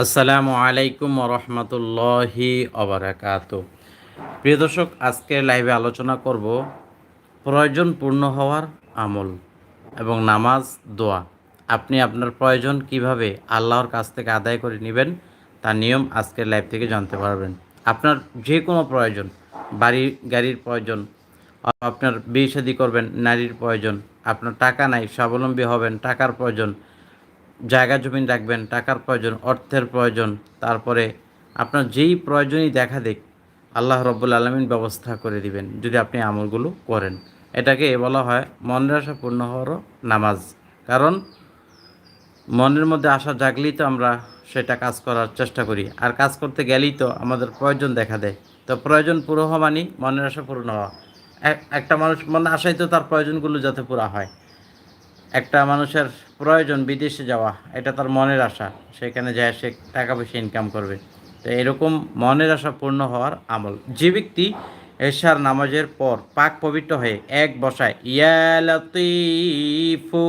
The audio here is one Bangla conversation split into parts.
আসসালামু আলাইকুম রহমতুল্লাহি অবরাকাত প্রিয় দর্শক, আজকে লাইভে আলোচনা করব প্রয়োজন পূর্ণ হওয়ার আমল এবং নামাজ, দোয়া। আপনি আপনার প্রয়োজন কীভাবে আল্লাহর কাছ থেকে আদায় করে নেবেন, তার নিয়ম আজকের লাইভ থেকে জানতে পারবেন। আপনার যে কোনো প্রয়োজন, বাড়ি, গাড়ির প্রয়োজন, আপনার বিয়ে শাদী করবেন, নারীর প্রয়োজন, আপনার টাকা নাই, স্বাবলম্বী হবেন, টাকার প্রয়োজন জায়গা জমিন রাখবেন, টাকার প্রয়োজন, অর্থের প্রয়োজন, তারপরে আপনার যেই প্রয়োজনই দেখা দেখ আল্লাহ রব্বুল আলমিন ব্যবস্থা করে দিবেন যদি আপনি আমলগুলো করেন। এটাকে বলা হয় মনের আশা পূর্ণ হওয়ারও নামাজ। কারণ মনের মধ্যে আশা জাগলেই তো আমরা সেটা কাজ করার চেষ্টা করি। আর কাজ করতে গেলেই তো আমাদের প্রয়োজন দেখা দেয়। তো প্রয়োজন পুরো হওয়া মানি মনের আশা পূর্ণ হওয়া। এক- একটা মানুষ মনে আশাই তো তার প্রয়োজনগুলো যাতে পুরা হয়। একটা মানুষের প্রয়োজন বিদেশে যাওয়া, এটা তার মনের আশা। সেখানে যায়, সে টাকা পয়সা ইনকাম করবে। তো এরকম মনের আশা পূর্ণ হওয়ার আমল। যে ব্যক্তি এশার নামাজের পর পাক পবিত্র হয়ে এক বসায়, ইয়া লতিফু,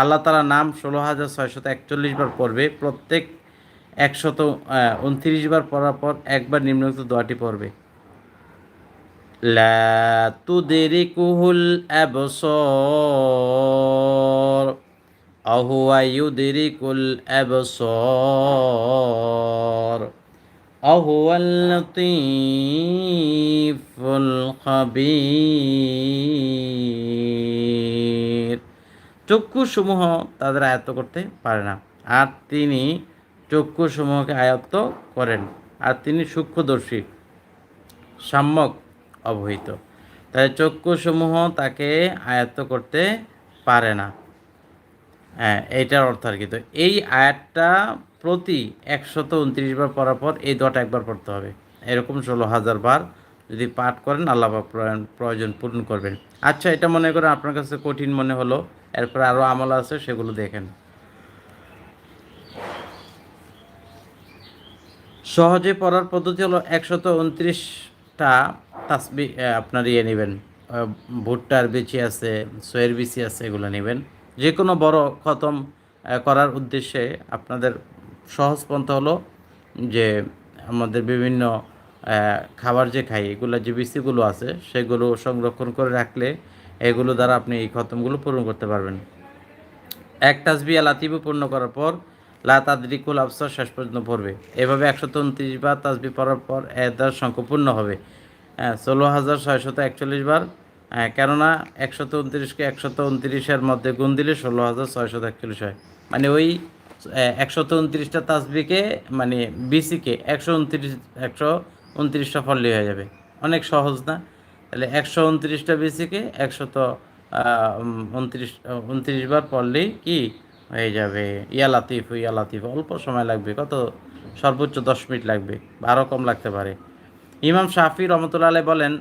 আল্লাহ তালা নাম ষোলো হাজার ছয়শত একচল্লিশ বার পড়বে। প্রত্যেক একশত উনত্রিশ বার পড়ার পর একবার নিম্নলিখিত দোয়াটি পড়বে। لا تدركه الأبصار وهو يدرك الأبصار وهو اللطيف الخبير চক্ষুসমূহ তাদের আয়ত্ত করতে পারে না আর তিনি চক্ষুসমূহকে আয়ত্ত করেন আর তিনি সূক্ষ্মদর্শী সম্যক অবহিত। তাই চক্ষুসমূহ তাকে আয়ত্ত করতে পারে না। হ্যাঁ এইটার অর্থ আর কি। তো এই আয়াতটা প্রতি একশত উনত্রিশ বার পড়ার পর এই দটা একবার পড়তে হবে। এরকম ষোলো হাজার বার যদি পাঠ করেন, আল্লাহ প্রয়োজন পূরণ করবেন। আচ্ছা এটা মনে করেন আপনার কাছে কঠিন মনে হলো, এরপর আরও আমল আছে, সেগুলো দেখেন। সহজে পড়ার পদ্ধতি হলো একশত উনত্রিশটা তাসবি আপনার ইয়ে নেবেন ভুট্টার বিচি আছে, সোয়ের বিচি আছে, এগুলো নেবেন। যে কোনো বড় খতম করার উদ্দেশ্যে আপনাদের সহজ পন্থা হলো যে আমাদের বিভিন্ন খাবার যে খাই, এগুলো যে বিচিগুলো আছে, সেগুলো সংরক্ষণ করে রাখলে এগুলো দ্বারা আপনি এই খতমগুলো পূরণ করতে পারবেন। এক তাসবিয়া লাতিবু পূর্ণ করার পর লা তাদরিকুল আফসার শেষ পর্যন্ত পড়বে। এভাবে একশো উনত্রিশ বার তাসবি পড়ার পর এদার সংখ্যা পূর্ণ হবে। হ্যাঁ ষোলো হাজার ছয়শত একচল্লিশ বার। হ্যাঁ, কেননা একশত উনত্রিশকে একশত উনত্রিশের মধ্যে গুণ দিলে ষোলো হাজার ছয়শত একচল্লিশ হয়। মানে ওই একশত উনত্রিশটা তাসবিকে মানে বিসিকে একশো উনত্রিশ একশো উনত্রিশটা ফললি হয়ে যাবে। অনেক সহজ না? তাহলে একশো উনত্রিশটা বিসিকে একশত উনত্রিশ উনত্রিশ বার পড়লেই কি হয়ে যাবে? ইয়া লাতিফ ইয়া লাতিফ। অল্প সময় লাগবে। কত? সর্বোচ্চ দশ মিনিট লাগবে। আরও কম লাগতে পারে। ইমাম শাফি রহমতুল্লাহ আলাই বলেন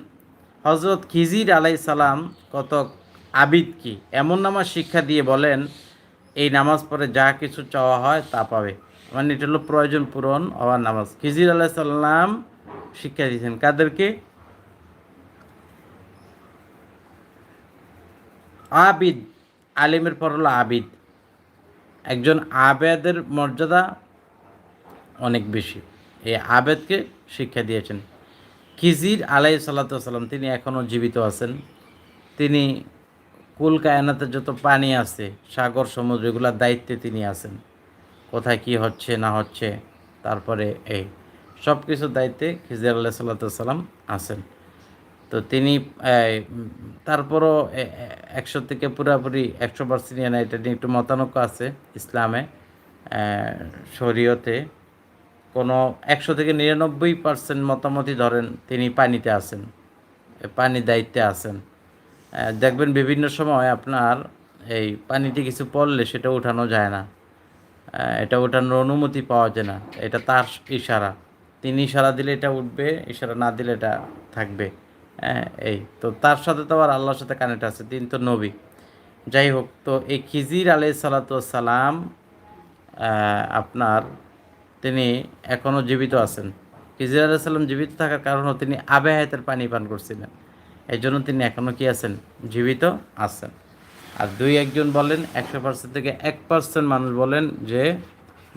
হজরত খিজির আলাই সালাম কত আবিদ কি? এমন নামাজ শিক্ষা দিয়ে বলেন, এই নামাজ পড়ে যা কিছু চাওয়া হয় তা পাবে। মানে এটা হলো প্রয়োজন পূরণ হওয়ার নামাজ। খিজির আলাই সাল্লাম শিক্ষা দিয়েছেন। কাদেরকে? আবিদ, আলিমের পর হলো আবিদ। একজন আবেদের মর্যাদা অনেক বেশি। এই আবেদকে শিক্ষা দিয়েছেন। খিজির আলাই সাল্লাম তিনি এখনও জীবিত আছেন। তিনি কুল কায়নাতে যত পানি আছে, সাগর, সমুদ্র, এগুলোর দায়িত্বে তিনি আছেন। কোথায় কি হচ্ছে, না হচ্ছে, তারপরে এই সব কিছুর দায়িত্বে খিজির আল্লাহ সাল্লাম আছেন। তো তিনি তারপরও একশো থেকে পুরাপুরি একশো পার্সেন্ট এটা নিয়ে একটু মতানৈক্য আছে ইসলামে শরীয়তে। কোনো একশো থেকে নিরানব্বই পার্সেন্ট মতামতই ধরেন তিনি পানিতে আছেন, এ পানির দায়িত্বে আছেন। দেখবেন বিভিন্ন সময় আপনার এই পানিতে কিছু পড়লে সেটা উঠানো যায় না। এটা ওঠানোর অনুমতি পাওয়া যায় না, এটা তার ইশারা। তিনি ইশারা দিলে এটা উঠবে, ইশারা না দিলে এটা থাকবে। হ্যাঁ এই, তো তার সাথে তো আবার আল্লাহর সাথে কানেক্ট আছে, তিনি তো নবী। যাই হোক, তো এই খিজির আলাই সালাতাম আপনার তিনি এখনও জীবিত আছেন। খিজির আলাহ সাল্লাম জীবিত থাকার কারণও তিনি আবে হায়াতের পানি পান করছিলেন। এই জন্য তিনি এখনও কি আছেন? জীবিত আছেন। আর দুই একজন বলেন, একশো পার্সেন্ট থেকে এক পার্সেন্ট মানুষ বলেন যে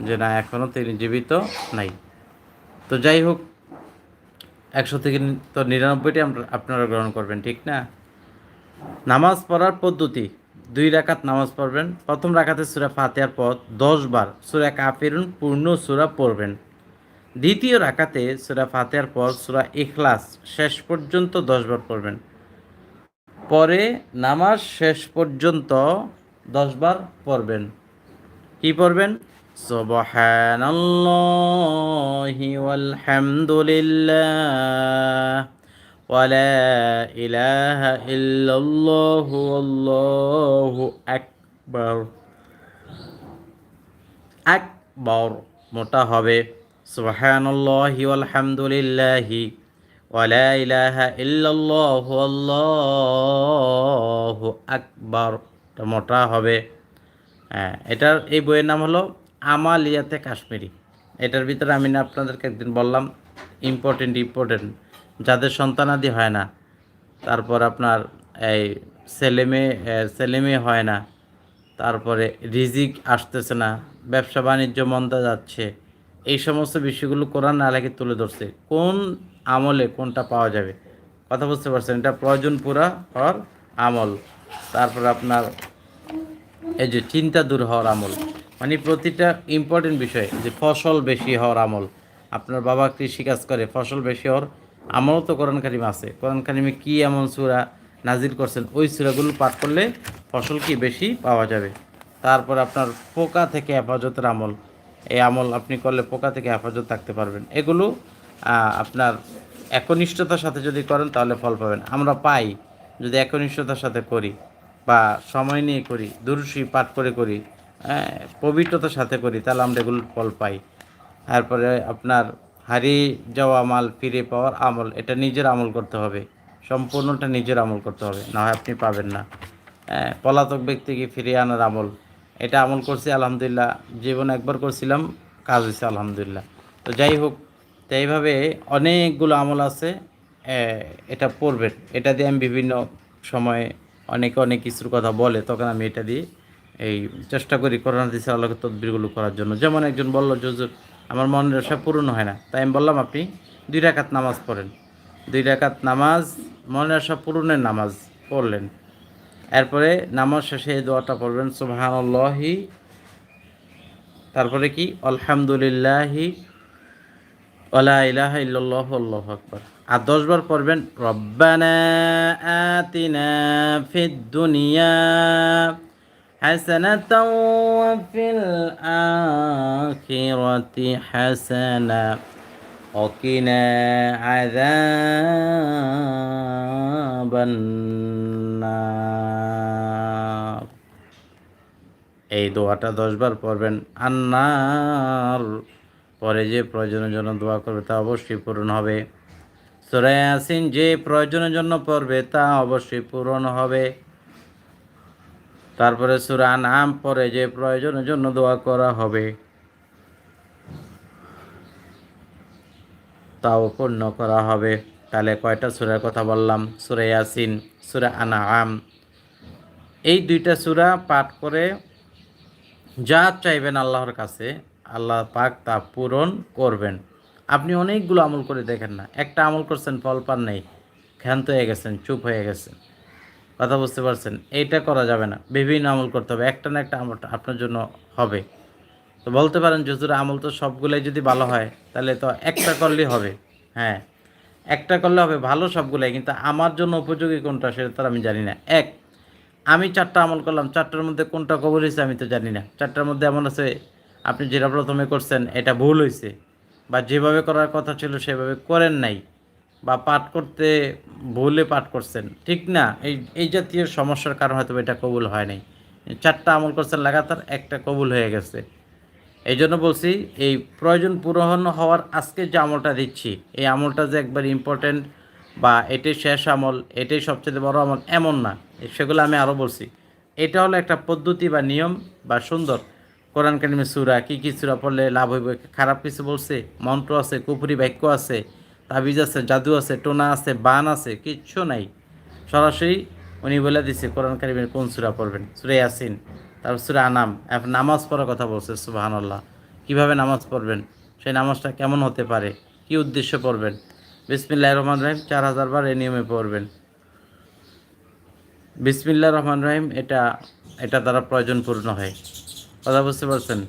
যে না এখনও তিনি জীবিত নাই। তো যাই হোক, একশো থেকে তো নিরানব্বইটি আপনারা গ্রহণ করবেন, ঠিক না? নামাজ পড়ার পদ্ধতি দুই রাকাত নামাজ পড়বেন। প্রথম রাকাতে সুরা ফাতেহার পর দশ বার সুরা কাফিরুন পূর্ণ সুরা পড়বেন। দ্বিতীয় রাকাতে সুরা ফাতেহার পর সুরা ইখলাস শেষ পর্যন্ত দশবার পড়বেন। পরে নামাজ শেষ পর্যন্ত দশবার পড়বেন। কি পড়বেন? সুবহানাল্লাহি ওয়ালহামদুলিল্লাহ ওয়ালা ইলাহা ইল্লাল্লাহু আল্লাহু আকবার। আকবর মোটা হবে। সুবহানাল্লাহি ওয়ালহামদুলিল্লাহি। ওয়ালা ইলাহা ইল্লাল্লাহু আল্লাহু আকবার। এটা মোটা হবে। হ্যাঁ এটার এই বইয়ের নাম হলো আমালিয়াতে কাশ্মীরি। এটার ভিতরে আমি না আপনাদেরকে একদিন বললাম ইম্পর্টেন্ট ইম্পর্টেন্ট যাদের সন্তানাদি হয় না, তারপর আপনার এই ছেলেমেয়ে ছেলেমেয়ে হয় না, তারপরে রিজিক আসতেছে না, ব্যবসা বাণিজ্য মন্দা যাচ্ছে, এই সমস্ত বিষয়গুলো কোরআন আলাকে তুলে ধরছে। কোন আমলে কোনটা পাওয়া যাবে? কথা বুঝতে পারছেন? এটা প্রয়োজন পুরা হওয়ার আমল। তারপর আপনার এই যে চিন্তা দূর হওয়ার আমল। মানে প্রতিটা ইম্পর্টেন্ট বিষয় যে ফসল বেশি হওয়ার আমল। আপনার বাবা কৃষিকাজ করে, ফসল বেশি হওয়ার আমলও তো কোরআন কারিম আছে। কোরআন কারিমে কী এমন সুরা নাজির করছেন ওই সুরাগুলো পাঠ করলে ফসল কি বেশি পাওয়া যাবে? তারপর আপনার পোকা থেকে হেফাজতের আমল। এই আমল আপনি করলে পোকা থেকে হেফাজত থাকতে পারবেন। এগুলো আপনার একনিষ্ঠতার সাথে যদি করেন তাহলে ফল পাবেন। আমরা পাই যদি একনিষ্ঠতার সাথে করি বা সময় নিয়ে করি দুরুশি পাঠ করে করি হ্যাঁ, পবিত্রতার সাথে করি তাহলে আমরা এগুলো ফল পাই। তারপরে আপনার হারিয়ে যাওয়া মাল ফিরে পাওয়ার আমল এটা নিজের আমল করতে হবে। সম্পূর্ণটা নিজের আমল করতে হবে না হয় আপনি পাবেন না। হ্যাঁ, পলাতক ব্যক্তিকে ফিরিয়ে আনার আমল এটা আমল করছি আলহামদুলিল্লাহ। জীবনে একবার করছিলাম কাজ হয়েছে আলহামদুলিল্লাহ। তো যাই হোক তো এইভাবে অনেকগুলো আমল আছে এটা পড়বেন। এটা দিয়ে আমি বিভিন্ন সময়ে অনেকে অনেক কিছুর কথা বলে তখন আমি এটা দিয়ে এই চেষ্টা করি করোনা দিছে আল্লাহকে তদবিরগুলো করার জন্য। যেমন একজন বলল জুজুর আমার মনের আশা পূরণ হয় না। তাই আমি বললাম, আপনি দুই রাকাত নামাজ পড়েন। দুই রাকাত নামাজ, মনের আশা পূরণের নামাজ পড়লেন। এরপরে নামাজ শেষে এই দোয়াটা পড়বেন, সুবহানাল্লাহি। তারপরে কি, আলহামদুলিল্লাহি। ওলা ইল্লাল্লাহু, আল্লাহু আকবার। আর দশবার পড়বেন, রব্বানা আতিনা ফিদ দুনিয়া। হাসানাতাও ওয়া ফিল আখিরাতি হাসানা وقنا عذاب النار এই দোয়াটা দশবার পড়বেন আন্নার পরে যে প্রয়োজনের জন্য দোয়া করবে তা অবশ্যই পূরণ হবে সুরায় আসিন যে প্রয়োজনের জন্য পড়বে তা অবশ্যই পূরণ হবে তারপরে সুরা নাম পরে যে প্রয়োজনের জন্য দোয়া করা হবে। তাও পূর্ণ করা হবে। তাহলে কয়টা সুরার কথা বললাম? সুরা ইয়াসিন, সুরা আনাআম। এই দুইটা সুরা পাঠ করে যা চাইবেন আল্লাহর কাছে, আল্লাহ পাক তা পূরণ করবেন। আপনি অনেকগুলো আমল করে দেখেন না। একটা আমল করছেন, ফল পান নেই, ক্ষান্ত হয়ে গেছেন, চুপ হয়ে গেছেন। কথা বুঝতে পারছেন? এইটা করা যাবে না। বিভিন্ন আমল করতে হবে। একটা না একটা আমল আপনার জন্য হবে। তো বলতে পারেন জুজুর আমল তো সবগুলোই যদি ভালো হয়, তাহলে তো একটা করলেই হবে। হ্যাঁ একটা করলে হবে, ভালো সবগুলাই। কিন্তু আমার জন্য উপযোগী কোনটা, সেটা তো আমি জানি না। এক, আমি চারটা আমল করলাম। চারটার মধ্যে কোনটা কবর হয়েছে আমি তো জানি না। চারটার মধ্যে এমন আছে, আপনি যেটা প্রথমে করছেন, এটা ভুল হয়েছে। বা যেভাবে করার কথা ছিল, সেভাবে করেন নাই। বা পাঠ করতে ভুলে পাঠ করছেন, ঠিক না? এই এই জাতীয় সমস্যার কারণে হয়তো এটা কবুল হয় নাই। চারটা আমল করছেন লাগাতার, একটা কবুল হয়ে গেছে। এই জন্য বলছি, এই প্রয়োজন পূরণ হওয়ার আজকে যে আমলটা দিচ্ছি, এই আমলটা যে একবার ইম্পর্টেন্ট বা এটাই শেষ আমল, এটাই সবচেয়ে বড় আমল, এমন না। সেগুলো আমি আরও বলছি। এটা হলো একটা পদ্ধতি বা নিয়ম বা সুন্দর। কোরআন কানিমে সুরা, কী কী সুরা পড়লে লাভ হইব, খারাপ কিছু বলছে, মন্ত্র আছে কুপুরি বাক্য আছে তাবিজ আছে, জাদু আছে, টোনা আছে, বান আছে, কিচ্ছু নাই। সরাসরি উনি বলে দিছে, কোরআন কারিমের কোন সুরা পড়বেন? সুরে ইয়াসিন, তারপর সুরে আনাম। এখন নামাজ পড়ার কথা বলছে, সুবাহানাল্লাহ। কীভাবে নামাজ পড়বেন? সেই নামাজটা কেমন হতে পারে? কি উদ্দেশ্য পড়বেন? বিসমিল্লাহ রহমান রহিম, চার হাজার বার এই নিয়মে পড়বেন। বিসমিল্লাহ রহমান রহিম, এটা এটা দ্বারা প্রয়োজন পূর্ণ হয়। কথা বুঝতে পারছেন?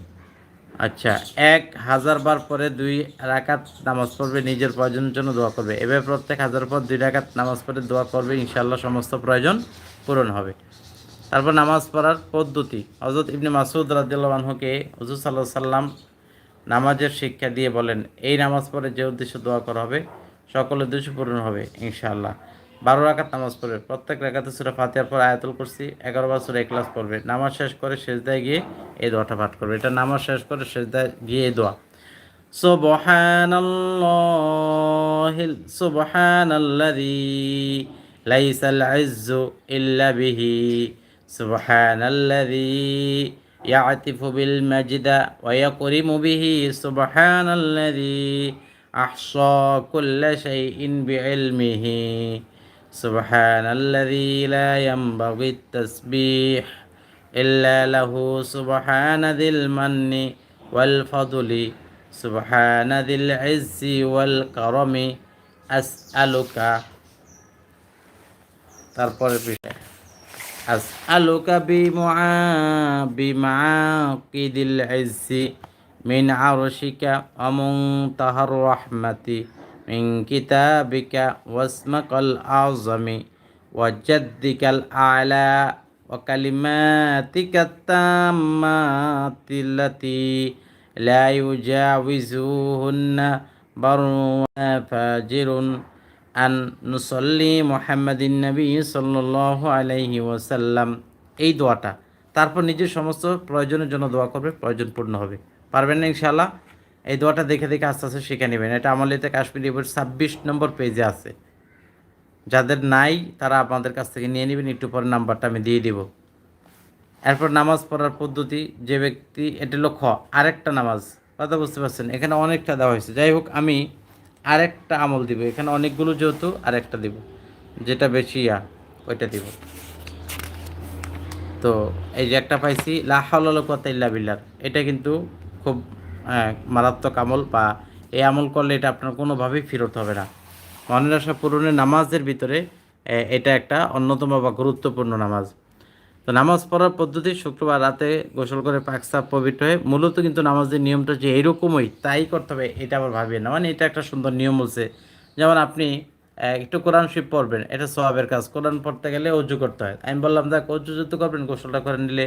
আচ্ছা এক হাজার বার পরে দুই রাকাত নামাজ পড়বে, নিজের প্রয়োজনের জন্য দোয়া করবে। এভাবে প্রত্যেক হাজার পর দুই রাকাত নামাজ পড়ে দোয়া করবে ইনশাল্লাহ সমস্ত প্রয়োজন পূরণ হবে। তারপর নামাজ পড়ার পদ্ধতি। হজরত ইবনে মাসুদ রাদিল্লাহকে হজুর সাল্লাহ সাল্লাম নামাজের শিক্ষা দিয়ে বলেন, এই নামাজ পড়ে যে উদ্দেশ্য দোয়া করা হবে, সকল উদ্দেশ্য পূরণ হবে, ইনশাআল্লাহ। বারো রাকাত নামাজ পড়বে প্রত্যেক রাকাতে সুরা ফাতিহার পর আয়াতুল কুরসি এগারো বার সুরা ক্লাস পড়বে নামাজ শেষ করে শেষদায় গিয়ে এই দোয়াটা পাঠ করবে এটা নামাজ শেষ করে শেষদায় গিয়ে এই দোয়া سبحان الله سبحان الذي ليس العز إلا به سبحان الذي يعتف بالمجد ويقرم به سبحان الذي أحصى كل شيء بعلمه سبحان الذي لا ينبغي التسبيح إلا له سبحان ذي المن والفضل سبحان ذي العز والكرم أسألك তারপরে বিষয় أسألك بمعا بمعاقد العز من عرشك ومنتهى الرحمة من كتابك واسمك الأعظم وجدك الأعلى وكلماتك التامات التي لا يجاوزهن بر ولا فاجر أن نصلي محمد النبي صلى الله عليه وسلم এই দোয়াটা তারপর নিজের সমস্ত প্রয়োজনের জন্য দোয়া করবে প্রয়োজন পূর্ণ হবে পারবেন না ইনশাআল্লাহ এই দোয়াটা দেখে দেখে আস্তে আস্তে শিখে নেবেন। এটা আমলিতে কাশ্মীরি বই ছাব্বিশ নম্বর পেজে আছে। যাদের নাই, তারা আপনাদের কাছ থেকে নিয়ে নেবেন। একটু পরে নাম্বারটা আমি দিয়ে দিব। এরপর নামাজ পড়ার পদ্ধতি, যে ব্যক্তি, এটি লক্ষ্য, আরেকটা নামাজ। কথা বুঝতে পারছেন? এখানে অনেকটা দেওয়া হয়েছে। যাই হোক, আমি আরেকটা আমল দিব। এখানে অনেকগুলো যেহেতু, আরেকটা দিব। যেটা বেশি ইয়া, ওইটা দিব। তো এই যে একটা পাইছি লাহাল্লাকুয়াত ইল্লা বিল্লার এটা কিন্তু খুব মারাত্মক আমল বা এই আমল করলে এটা আপনার কোনোভাবেই ফেরত হবে না। মনের আশা পূরণের নামাজের ভিতরে এটা একটা অন্যতম বা গুরুত্বপূর্ণ নামাজ। তো নামাজ পড়ার পদ্ধতি শুক্রবার রাতে গোসল করে পাকসাপ পবিত্র হয়ে মূলত কিন্তু নামাজের নিয়মটা যে এইরকমই তাই করতে হবে, এটা আবার ভাবিয়ে না। মানে এটা একটা সুন্দর নিয়ম হচ্ছে যেমন আপনি একটু কোরআন শিব পড়বেন, এটা সোয়াবের কাজ। কোরআন পড়তে গেলে অজু করতে হয়। আমি বললাম, দেখ, অজু যদি করবেন, গোসলটা করে নিলে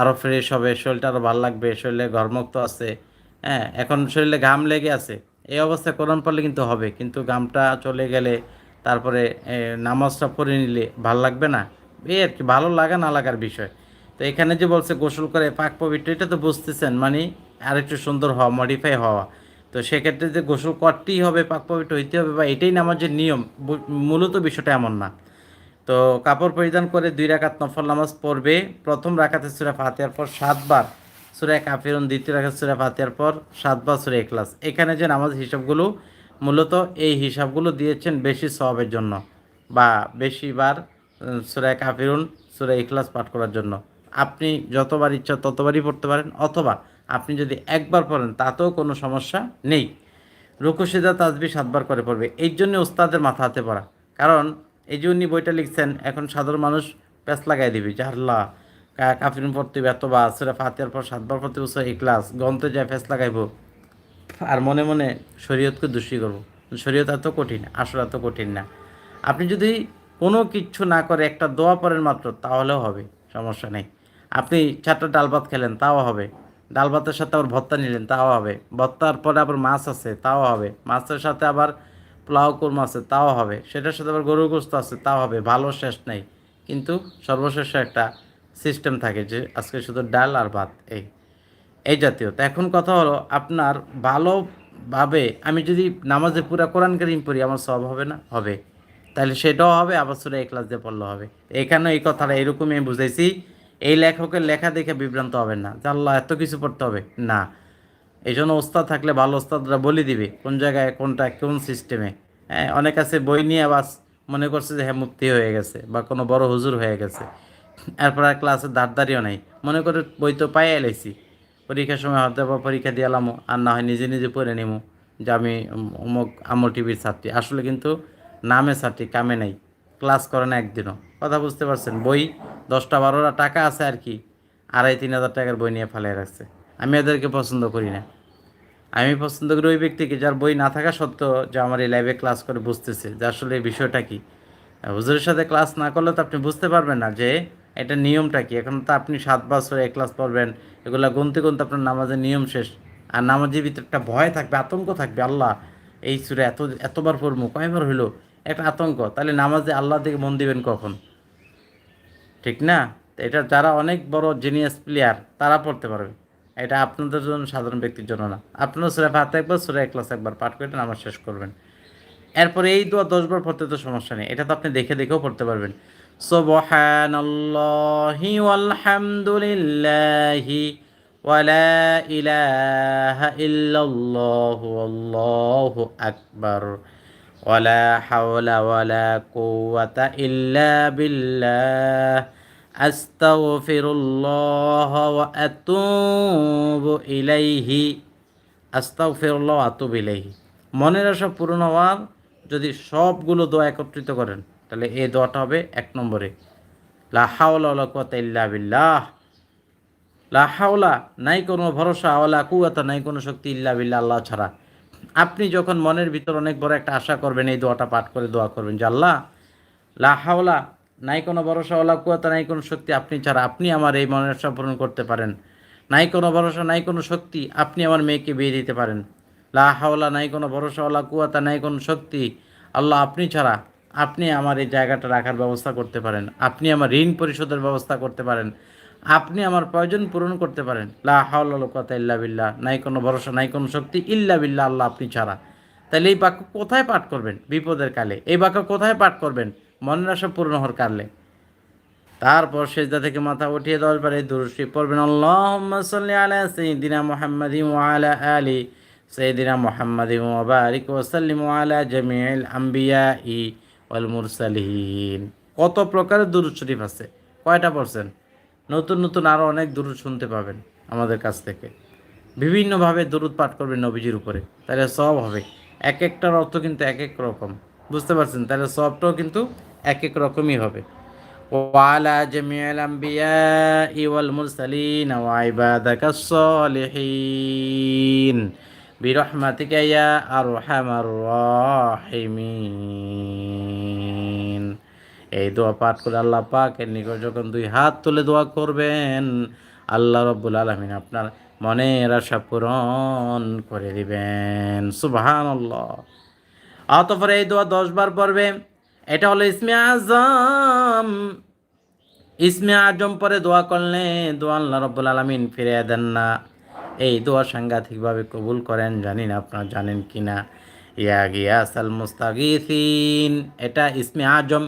আরও ফ্রেশ হবে, শরীরটা আরও ভালো লাগবে, শরীরে ঘরমুক্ত আছে। হ্যাঁ এখন শরীরে ঘাম লেগে আছে। এই অবস্থায় কোরআন পড়লে কিন্তু হবে, কিন্তু ঘামটা চলে গেলে তারপরে নামাজটা পড়ে নিলে ভালো লাগবে না। এই আর কি, ভালো লাগা না লাগার বিষয়। তো এখানে যে বলছে গোসল করে পাক পবিত্র, এটা তো বুঝতেছেন মানে আরেকটু সুন্দর হওয়া মডিফাই হওয়া। তো সেক্ষেত্রে যে গোসল করতেই হবে, পাক পবিত্র হইতে হবে, বা এটাই নামাজের নিয়ম মূলত বিষয়টা এমন না। তো কাপড় পরিধান করে দুই রাকাত নফল নামাজ পড়বে, প্রথম রাকাতে সুরা ফাতিহার পর সাতবার সুরা কাফিরুন দ্বিতীয় রাখা সুরা ফাতিহার পর সাতবার সুরা এখলাস এখানে যে নামাজ হিসাবগুলো, মূলত এই হিসাবগুলো দিয়েছেন বেশি সওয়াবের জন্য বা বেশিবার সুরা কাফিরুন, সুরা ইখলাস পাঠ করার জন্য। আপনি যতবার ইচ্ছা ততবারই পড়তে পারেন, অথবা আপনি যদি একবার পড়েন, তাতেও কোনো সমস্যা নেই। রুকু সিজা তাজবি সাতবার করে পড়বে। এই জন্য ওস্তাদের মাথা হাতে পড়া। কারণ এই যে উনি বইটা লিখছেন, এখন সাধারণ মানুষ প্যাস লাগাই দিবি জাহল্লা কাফিরুন পড়তে এতবা সুরা ফাতিয়ার পর সাতবার পড়তে বসে ইখলাস গন্তে যায় ফেস লাগাইবো। আর মনে মনে শরীয়তকে দোষী করব। শরীয়ত এত কঠিন, আসলে এত কঠিন না। আপনি যদি কোনো কিচ্ছু না করে একটা দোয়া পড়েন মাত্র, তাহলেও হবে, সমস্যা নেই। আপনি চারটা ডাল ভাত খেলেন, তাও হবে। ডাল ভাতের সাথে আবার ভর্তা নিলেন, তাও হবে। ভর্তার পরে আবার মাছ আছে, তাও হবে। মাছের সাথে আবার পোলাও কোরমা আছে, তাও হবে। সেটার সাথে আবার গরুর গোস্ত আছে, তাও হবে। ভালো শেষ নেই। কিন্তু সর্বশেষে একটা সিস্টেম থাকে যে আজকে শুধু ডাল আর ভাত, এই এই জাতীয়। তো এখন কথা হলো আপনার ভালোভাবে আমি যদি নামাজে পুরা কোরআন কারিম পড়ি, আমার সব হবে না? হবে। তাহলে সেটাও হবে, আবার সুরে ক্লাস দিয়ে পড়লে হবে। এখানে এই কথাটা এরকমই আমি বুঝেছি এই লেখকের লেখা দেখে বিভ্রান্ত হবে না। যে আল্লাহ এত কিছু পড়তে হবে? না। এই জন্য ওস্তাদ থাকলে ভালো ওস্তাদরা বলে দিবে, কোন জায়গায়, কোনটা, কোন সিস্টেমে। হ্যাঁ অনেক আছে বই নিয়ে বাস মনে করছে যে হ্যাঁ মুক্তি হয়ে গেছে বা কোনো বড় হুজুর হয়ে গেছে। এরপর আর ক্লাসে দাঁড়দারিও নাই। মনে করে বই তো পাই এলাইছি পরীক্ষার সময় হয়তো বা পরীক্ষা দিয়ে এলামো, আর না হয় নিজে নিজে পড়ে নিমো, যে আমি অমুক আমল টিভির ছাত্রী। আসলে কিন্তু নামে ছাত্রী, কামে নাই, ক্লাস করে না একদিনও। কথা বুঝতে পারছেন? বই দশটা বারোটা টাকা আছে আর কি, আড়াই তিন হাজার টাকার বই নিয়ে ফেলে রাখছে। আমি এদেরকে পছন্দ করি না। আমি পছন্দ করি ওই ব্যক্তিকে, যার বই না থাকা সত্ত্বেও যে আমার এই লাইভে ক্লাস করে বুঝতেছে যে আসলে এই বিষয়টা কি। হুজুরের সাথে ক্লাস না করলে তো আপনি বুঝতে পারবেন না যে এটা নিয়মটা কি? এখন তো আপনি সাত বছর এক ক্লাস পড়বেন, এগুলা গুনতে গুনতে আপনার নামাজের নিয়ম শেষ। আর নামাজের ভিতরে একটা ভয় থাকবে, আতঙ্ক থাকবে, আল্লাহ। এই সুরে এত, এতবার পড়ব, কয়বার হইল? একটা আতঙ্ক। তাহলে নামাজে আল্লাহ দিকে মন দিবেন কখন? ঠিক না? এটা যারা অনেক বড় জিনিয়াস প্লেয়ার তারা পড়তে পারবে। এটা আপনাদের জন্য সাধারণ ব্যক্তির জন্য না। আপনার সুরে ভাত একবার, সুরে এক ক্লাস একবার পাঠ করে নামাজ শেষ করবেন। এরপরে এই দোয়া দশবার পড়তে তো সমস্যা নেই। এটা তো আপনি দেখে দেখেও পড়তে পারবেন। সুবহানাল্লাহি ওয়ালহামদুলিল্লাহি ওয়ালা ইলাহা ইল্লাল্লাহু আল্লাহু আকবার ওয়ালা হাওলা ওয়ালা কুওয়াতা ইল্লা বিল্লাহ। আস্তাগফিরুল্লাহ ওয়া আতুবু ইলাইহি। আস্তাগফিরুল্লাহ ওয়া আতুবু ইলাইহি। মনের আশা পূরণ হওয়ার যদি সবগুলো দোয়া একত্রিত করেন তাহলে এ দোয়াটা হবে এক নম্বরে। লা হাওলা ওয়ালা ইল্লা বিল্লাহ। লা হাওলা নাই কোনো ভরসা ওয়ালা কুয়াতা নাই কোনো শক্তি ইল্লা বিল্লা আল্লাহ ছাড়া। আপনি যখন মনের ভিতর অনেক বড় একটা আশা করবেন, এই দোয়াটা পাঠ করে দোয়া করবেন যে, আল্লাহ, লা হাওলা নাই কোনো ভরসা ওলা কুয়াতা নাই কোনো শক্তি আপনি ছাড়া, আপনি আমার এই মনের আশা পূরণ করতে পারেন। নাই কোনো ভরসা, নাই কোনো শক্তি আপনি আমার মেয়েকে বিয়ে দিতে পারেন। লা হাওলা নাই কোনো ভরসা ওলা কুয়াতা নাই কোনো শক্তি আল্লাহ আপনি ছাড়া। আপনি আমার এই জায়গাটা রাখার ব্যবস্থা করতে পারেন। আপনি আমার ঋণ পরিশোধের ব্যবস্থা করতে পারেন। আপনি আমার প্রয়োজন পূরণ করতে পারেন। লা ইল্লা বিল্লাহ, নাই কোনো ভরসা, নাই কোনো শক্তি ইল্লা বিল্লাহ, আল্লাহ আপনি ছাড়া। তাহলে এই বাক্য কোথায় পাঠ করবেন বিপদের কালে? এই বাক্য কোথায় পাঠ করবেন? মনের আশা পূর্ণ হওয়ার কালে তারপর সেজদা থেকে মাথা উঠিয়ে বার এই দুরুশি পড়বেন, আল্লাহুম্মা সাল্লি আলা সাইয়্যিদিনা মুহাম্মাদিন আলা বারিক ওয়া সাল্লিম আলা ওয়াল কত প্রকারের দুরুদ শরীফ আছে? কয়টা পড়ছেন? নতুন নতুন আরও অনেক দুরুদ শুনতে পাবেন আমাদের কাছ থেকে। বিভিন্নভাবে দরুদ পাঠ করবেন নবীজির উপরে। তাহলে সব হবে। এক একটার অর্থ কিন্তু এক এক রকম। বুঝতে পারছেন? তাহলে সবটাও কিন্তু এক এক রকমই হবে। ওয়ালা ওয়াল এই দোয়া পাঠ করে আল্লাহ পাকের নিকট যখন দুই হাত তুলে দোয়া করবেন, আল্লাহ রব্বুল আলমিন আপনার মনের আশা পূরণ করে দিবেন। সুবহান অতপর এই দোয়া দশ বার পড়বে। এটা হলো ইসমে আজম। ইসমে আজম পরে দোয়া করলে দোয়া আল্লাহ রব্বুল আলমিন ফিরে দেন না। এই দোয়া সাংঘাতিকভাবে কবুল করেন, জানি না আপনারা জানেন কি না। ইয়া গিয়াস আল মুস্তাগিসিন, এটা ইসমে আজম।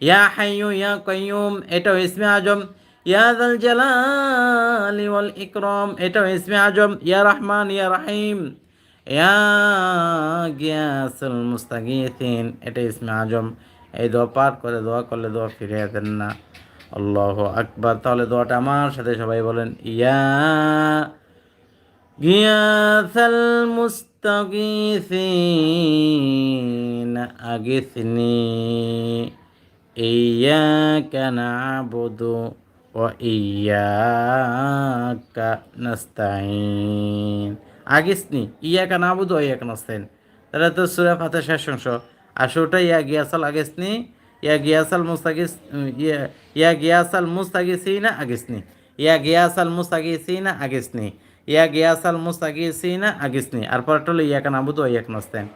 ইয়া হাইয়ু, ইয়া কাইয়ুম, এটাও ইসমে আজম। ইয়া দাল জালালি ওয়াল ইকরাম, এটাও ইসমে আজম। ইয়া রহমান, ইয়া রাহিম। ইয়া গিয়াসুল মুস্তাগিসিন, এটা ইসমে আজম। এই দোয়া পাঠ করে, দোয়া করলে দোয়া ফিরে দেন না। আল্লাহ আকবার। তাহলে দোয়াটা আমার সাথে সবাই বলেন, ইয়া মুস্তাগিসিন, আগিসনি, ইয়্যাকা না'বুদু ওয়া ইয়্যাকা নাস্তাইন আগিসনি ইয়াকা না'বুদু ওয়া ইয়াকা নাস্তাইন তাহলে তো সূরা ফাতিহা শেষ অংশ। আর ওটা ইয়া গিয়াসাল, আগিসনি, ইয়া গিয়াসাল মুস্তাগিস, ইয়া ইয়া গিয়াসাল মুস্তাগিসিনা, আগিসনি। ইয়া গিয়াসাল মুস্তাগিসিনা, আগিসনি। ইয়া গিয়াসাল মুস্তাগিসিনা আগিসনি আর পরটা হলো ইয়াকা না'বুদু ওয়া ইয়াকা নাস্তাইন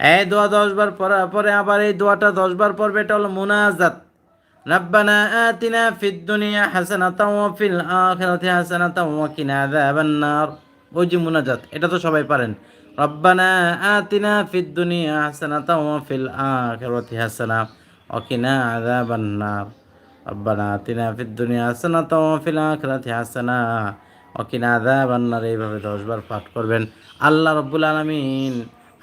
এই দোয়া দশবার পরে পরে আবার এই দোয়াটা দশবার পড়বে এটা হলো মুনাজাত ربنا آتنا في الدنيا حسنة وفي الآخرة حسنة وقنا عذاب النار ওই যে মুনাজাত এটা তো সবাই পারেন রব্বানা আতিনা ফিদ দুনিয়া হাসানাতা ওয়া ফিল আখিরাতি হাসানা ওয়া কিনা আযাবান নার রব্বানা আতিনা ফিদ দুনিয়া হাসানাতা ওয়া ফিল আখিরাতি হাসানা ওয়া কিনা আযাবান নার এইভাবে দশবার পাঠ করবেন? আল্লাহ রাব্বুল আলামিন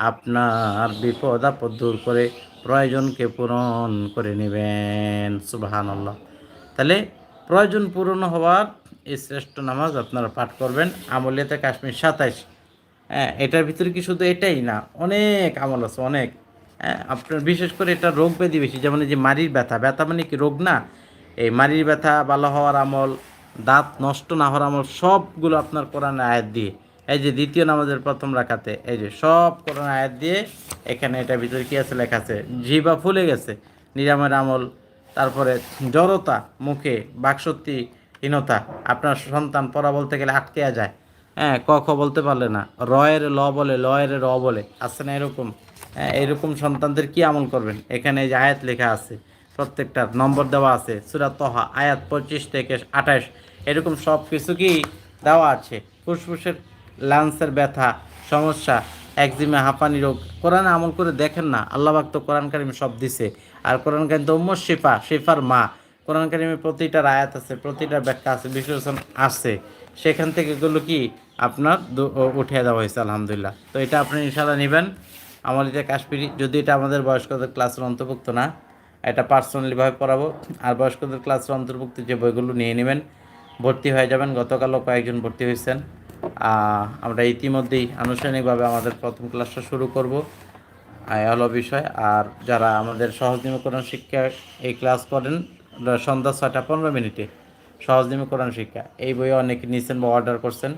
আপনার বিপদ আপদ দূর করে প্রয়োজনকে পূরণ করে নেবেন। সুবাহান আল্লাহ তাহলে প্রয়োজন পূরণ হওয়ার এই শ্রেষ্ঠ নামাজ আপনারা পাঠ করবেন। আমলিয়াতে কাশ্মীর সাতাইশ। হ্যাঁ এটার ভিতরে কি শুধু এটাই না, অনেক আমল আছে, অনেক। হ্যাঁ আপনার বিশেষ করে এটা রোগ ব্যাধি বেশি, যেমন যে মারির ব্যথা। ব্যথা মানে কি রোগ না? এই মারির ব্যথা ভালো হওয়ার আমল দাঁত নষ্ট না হওয়ার আমল সবগুলো আপনার কোরআন আয়াত দিয়ে। এই যে দ্বিতীয় নামাজের প্রথম রাখাতে এই যে সব কোরআন আয়াত দিয়ে এখানে এটা ভিতরে কী আছে লেখা আছে? জিবা ফুলে গেছে, নিরামের আমল, তারপরে জড়তা, মুখে বাকশক্তিহীনতা, আপনার সন্তান পড়া বলতে গেলে আটকে যায়। হ্যাঁ ক, খ বলতে পারলে না। রয়ের ল বলে, লয়ের র বলে আসছে না এরকম? হ্যাঁ এরকম সন্তানদের কি আমল করবেন? এখানে যে আয়াত লেখা আছে। প্রত্যেকটার নম্বর দেওয়া আছে। সুরাত তহা, আয়াত পঁচিশ থেকে আঠাশ। এরকম সব কিছু কি দেওয়া আছে? ফুসফুসের লান্সের ব্যথা, সমস্যা, একজিমে হাঁপানি রোগ। কোরআনে আমল করে দেখেন না আল্লাহ তো কোরআন কারিম সব দিছে। আর কোরআন কারিম তো উম্মর শিফা, শিফার মা। কোরআন কারিমে প্রতিটার আয়াত আছে প্রতিটার ব্যাখ্যা আছে, বিশ্লেষণ আছে। সেখান থেকে এগুলো কি আপনার উঠে দেওয়া হয়েছে, আলহামদুলিল্লাহ। তো এটা আপনি ইনশাল্লাহ নেবেন। আমার এটা কাশ্মীরি, যদি এটা আমাদের বয়স্কদের ক্লাসের অন্তর্ভুক্ত না এটা পার্সোনালিভাবে পড়াবো। আর বয়স্কদের ক্লাসের অন্তর্ভুক্ত যে বইগুলো নিয়ে নেবেন, ভর্তি হয়ে যাবেন। গতকালও কয়েকজন ভর্তি হয়েছেন। আমরা ইতিমধ্যেই আনুষ্ঠানিকভাবে আমাদের প্রথম ক্লাসটা শুরু করব। এই হলো বিষয়। আর যারা আমাদের সহজ নিমকরণ শিক্ষা এই ক্লাস করেন সন্ধ্যা ছয়টা পনেরো মিনিটে সহজ নিমকরণ শিক্ষা। এই বই অনেকে নিয়েছেন বা অর্ডার করছেন,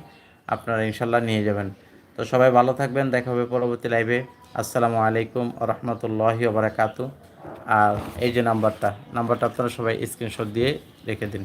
আপনারা ইনশাল্লাহ নিয়ে যাবেন। তো সবাই ভালো থাকবেন। দেখা হবে পরবর্তী লাইভে আসসালামু আলাইকুম রহমতুল্লাহি ওবরাকাতু আর এই যে নাম্বারটা নাম্বারটা আপনারা সবাই স্ক্রিনশট দিয়ে রেখে দিন।